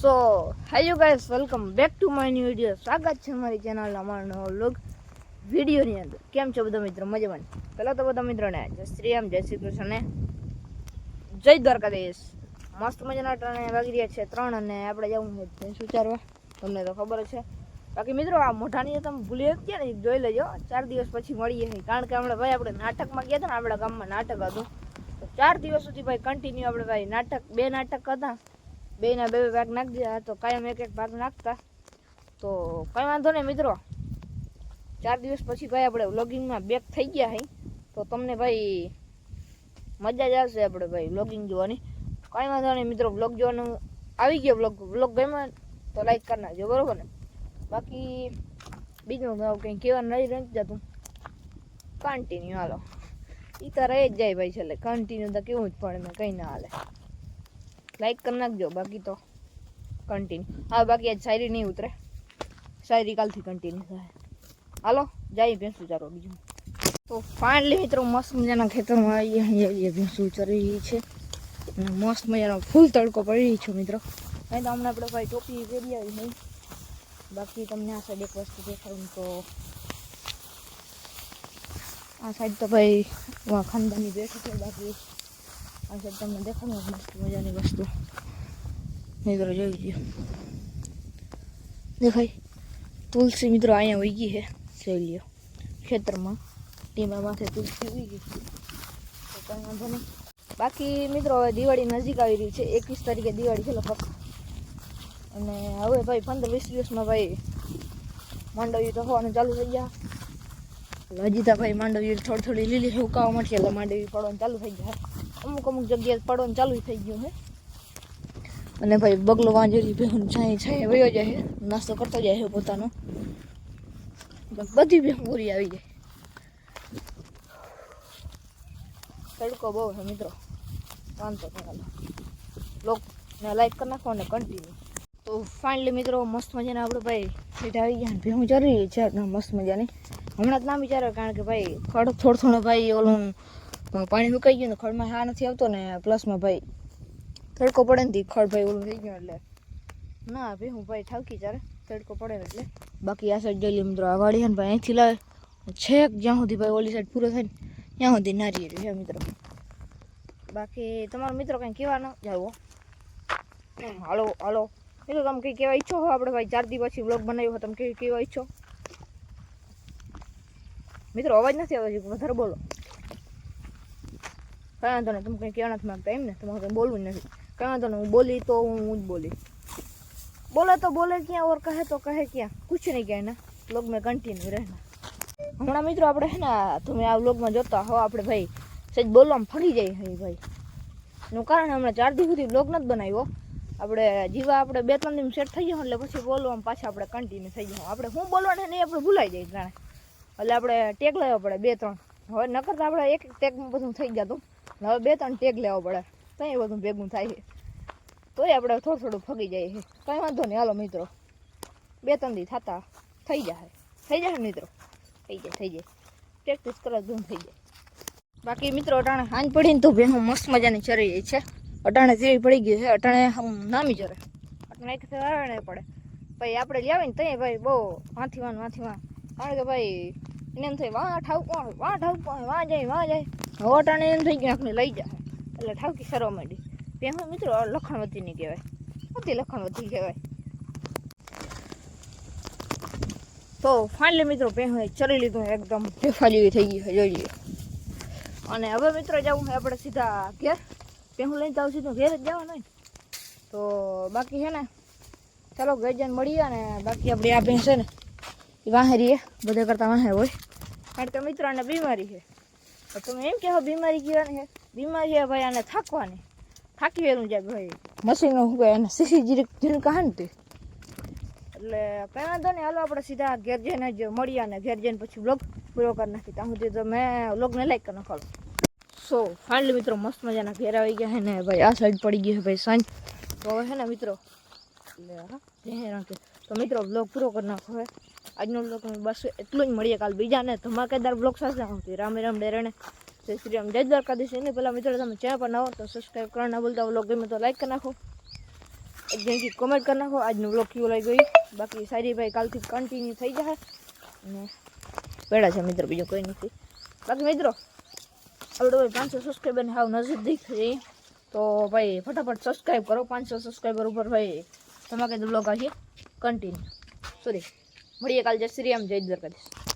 So hello guys welcome back to my new video સ્વાગત છે મારી ચેનલ અમારો નવો લોગ વિડીયોની અંદર. કેમ છો બધા મિત્રો? મજામાં? પહેલાં તો બધા મિત્રોને જય શ્રી રામ, જય શ્રી કૃષ્ણને જય દ્વારકાધીશ. મસ્ત મજાના ત્રણે વાગી રહ્યા છે, ત્રણ અને આપણે જવું છે ભેંસ ઉચારવા તમને તો ખબર છે. બાકી મિત્રો, આ મોઢાની તમે ભૂલી ગયા ને જોઈ લેજો. ચાર દિવસ પછી મળીએ નહીં કારણ કે હમણાં ભાઈ આપણે નાટકમાં ગયા હતા ને, આપણા ગામમાં નાટક હતું. ચાર દિવસ સુધી ભાઈ કન્ટિન્યુ આપણે ભાઈ નાટક, બે નાટક હતા. બે બે ભાગ નાખી દીધા તો કાયમ એક એક ભાગ નાખતા. તો કંઈ વાંધો નહીં મિત્રો. ચાર દિવસ પછી ભાઈ આપણે વ્લોગિંગમાં બેક થઈ ગયા હઈ તો તમને ભાઈ મજા જ આવશે આપણે ભાઈ વ્લોગિંગ જોવાની. કાંઈ વાંધો નહીં મિત્રો વ્લોગ જોવાનું આવી ગયો. વ્લોગ વ્લોગ ગમ્યો તો લાઈક કરી નાખજો, બરોબર ને? બાકી બીજું કંઈ કહેવાનું નહીં રહી જતું. કન્ટિન્યુ હાલો. એ તો રહી જ જાય ભાઈ છેલ્લે. કન્ટિન્યુ તો કેવું જ પડે ને કંઈ ના હાલે. લાઈક કરી નાખજો. બાકી તો કન્ટિન્યુ હા, બાકી આજ શાયરી નહીં ઉતરે. શાયરી કાલથી કન્ટિન્યુ થાય. હાલો જાય ભેંસું ચારો બીજું. તો ફાઇનલી મિત્રો, મસ્ત મજાના ખેતરમાં આવીએ. અહીંયા ભેંસું ચરી રહી છે. અને મસ્ત મજાનો ફૂલ તડકો પડી રહી છે મિત્રો. અહીં તો હમણાં આપણે ભાઈ ટોપી પહેરી આવી નહીં બાકી તમને આ સાઈડ એક વસ્તુ દેખાડું તો આ સાઈડ તો ભાઈ ખાનદાની બેઠી છે બાકી. આ સાઈડ તમને દેખાડું મસ્ત મજાની વસ્તુ મિત્રો જોઈ ગયો દેખાય તુલસી મિત્રો અહીંયા વહી ગઈ છે જોઈ લ્યો ખેતરમાં ટીમા માથે તુલસી વહી ગઈ છે કંઈ વાંધો નહીં બાકી મિત્રો હવે દિવાળી નજીક આવી રહી છે એકવીસ તારીખે દિવાળી છે લગભગ અને હવે ભાઈ પંદર વીસ દિવસમાં ભાઈ માંડવી તો હોવાનું ચાલુ થઈ ગયા એટલે હજી તો ભાઈ માંડવી થોડી થોડી લીલી સુકાવા માટે એટલે માંડવી પડવાનું ચાલુ થઈ જાય અમુક અમુક જગ્યાએ પડવાનું ચાલુ થઈ ગયું છે અને ભાઈ બગલો વાંજેલી ભેહું છાંય છાંય વયો જાય નાસ્તો કરતો જાય છે પોતાનો. બધી ભેહું પૂરી આવી જાય. તડકો બહુ છે મિત્રો. વાંધો નહીં લોક ને લાઈક કરી નાખો અને કન્ટિન્યુ તો ફાઇનલી મિત્રો મસ્ત મજાના આપણે ભાઈ સીધા આવી ગયા ભેહું જરૂરી છે. મસ્ત મજાની. હમણાં જ ના વિચારો કારણ કે ભાઈ થોડો થોડો થોડો ભાઈ ઓલું પાણી સુકાઈ ગયું ને ખડમાં હા નથી આવતો ને પ્લસમાં ભાઈ તડકો પડે ને તી ખડ ભાઈ ઓલું થઈ ગયું એટલે. ના ભાઈ હું ભાઈ ઠાવકી ચારે તડકો પડે ને એટલે. બાકી આ સાઈડ જઈ મિત્રો આ વાળી ને ભાઈ અહીંથી લાવે. છેક જ્યાં સુધી ભાઈ ઓલી સાઈડ પૂરો થાય ને, ત્યાં સુધી નારી રહ્યું છે મિત્રો. બાકી તમારો મિત્રો કંઈ કહેવા ન જાવો હાલો હાલો. મિત્રો તમે કંઈ કહેવા ઈચ્છો હો? આપણે ભાઈ ચાર દિવસ પછી બ્લોગ બનાવ્યો હોય, તમે કંઈ કહેવા ઈચ્છો? મિત્રો, અવાજ નથી આવતો વધારે બોલો. કઈ વાંધો નહીં તમે કંઈ કહેવા નથી એમ ને, તમારે કંઈ બોલવું નથી. કઈ વાંધો નહીં હું બોલી તો હું હું જ બોલી. બોલે તો બોલે ક્યાં, ઓર કહે તો કહે ક્યાં. કુછ નહીં કહે ના. લોગ મેં કન્ટિન્યુ રહેના હમણાં મિત્રો આપણે હે ને, તમે આ વ્લોગમાં જોતા હો, આપણે ભાઈ સજ બોલવામાં ફરી જાય હે ભાઈ. એનું કારણ હમણાં ચાર દિવસ સુધી વ્લોગ નથી બનાવ્યો. આપણે જીવા આપણે બે ત્રણ દિવસ સેટ થઈ જાય એટલે પછી બોલવામાં પાછા આપણે કન્ટિન્યુ થઈ જાય આપણે શું બોલવાને નહીં આપણે ભૂલાઈ જાય જાણે. એટલે આપણે ટેક લેવો પડે બે ત્રણ. હવે નકર તો આપણે એક ટેગમાં બધું થઈ જતું. હવે બે ત્રણ ટેગ લેવો પડે. તો એ બધું ભેગું થાય છે. તોય આપણે થોડું થોડું ફગી જાય છે કંઈ વાંધો નહીં. હાલો મિત્રો. બે ત્રણ દી થતા થઈ જાય થઈ જાય મિત્રો? થઈ જાય થઈ જાય. પ્રેક્ટિસ કરવા ધૂમ થઈ જાય. બાકી મિત્રો, અટાણે હાંજ પડીને તો ભેહું મસ્ત મજાની ચરી જાય છે. અટાણે જેવી પડી ગઈ છે. અટાણે હમ નામી ચરે અટાણે એક ને પડે. ભાઈ, આપણે લઈ આવીને ત્યાં ભાઈ બહુ વાંથી વાન વાંથી વાન કારણ કે ભાઈ એને એમ થાય, વાહ ઠાવકો આવે વાહ ઠાવકો આવે વાં જાય, વાહ, જાય. હવે એમ થઈ ગયા, આપણે લઈ જાય. એટલે ઠાવકી સરવા માંડી. ભેહું મિત્રો લખણવતીની કહેવાય. અતિ લખણવતી કહેવાય? તો ફાઇનલી મિત્રો ભેહું ચડી લીધું, એકદમ ભેફા જેવી થઈ ગઈ, જોઈ અને હવે, મિત્રો, જવું હોય આપણે સીધા ઘેર. ભેહું લઈને જાઉં સીધું ઘેર જ જવાનું હોય તો બાકી છે ને, ચાલો ગઈ મળીએ ને બાકી આપણી આ ભેંસ છે ને એ વાહે રહીએ બધા કરતાં વાહે હોય. કારણ કે મિત્રોને બીમારી છે. તો તમે એમ કહો બીમારી કહેવાની છે? બીમારી છે ભાઈ આને થાકવાની. થાકી વેરું જાય ભાઈ. મશીનો શું કહે? એને સીસી જીરી જીરી કહે ને તે. એટલે કંઈ વાંધો નહીં હાલો આપણે સીધા ઘેર જઈને જ મળીએ અને ઘેર જઈને પછી બ્લોગ પૂરો કરી નાખી ત્યાં સુધી તો મેં બ્લોગને લાઈક કરી નાખો. સો ફાઇનલી મિત્રો મસ્ત મજાના ઘેર આવી ગયા છે ને ભાઈ આ સાઈડ પડી ગઈ છે ભાઈ સાંજ. તો હવે છે ને મિત્રો એટલે હા જય રાખે તો મિત્રો બ્લોગ પૂરો કરી નાખો હવે આજનો બ્લોગ બસ એટલું જ મળીએ કાલ બીજાને ધમાકેદાર બ્લોગ સાથે. આવતી રામે રામ ડેરણે જય શ્રી રામ. જય દ્વારકાધીશ. એને પહેલાં મિત્રો, તમે ચેનલ પર આવો તો સબસ્ક્રાઈબ કરવા ના ભૂલતા. બ્લોગ ગમે તો લાઈક કરી નાખો. જણકી કોમેન્ટ કરી નાખો. આજનો બ્લોગ કેવો લાગી ગયો બાકી સારી ભાઈ કાલથી કન્ટિન્યુ થઈ જશે અને પેડા છે મિત્રો, બીજું કંઈ નથી. બાકી મિત્રો આપણે ભાઈ પાંચસો સબસ્ક્રાઈબરને હાવ નજીક થઈ તો ભાઈ ફટાફટ સબસ્ક્રાઈબ કરો. પાંચસો સબસ્ક્રાઈબર ઉપર ભાઈ તમારે બ્લોગ આવશે કન્ટિન્યુ સોરી મળીએ કાલ જય શ્રી રામ જય દ્વારકાધીશ.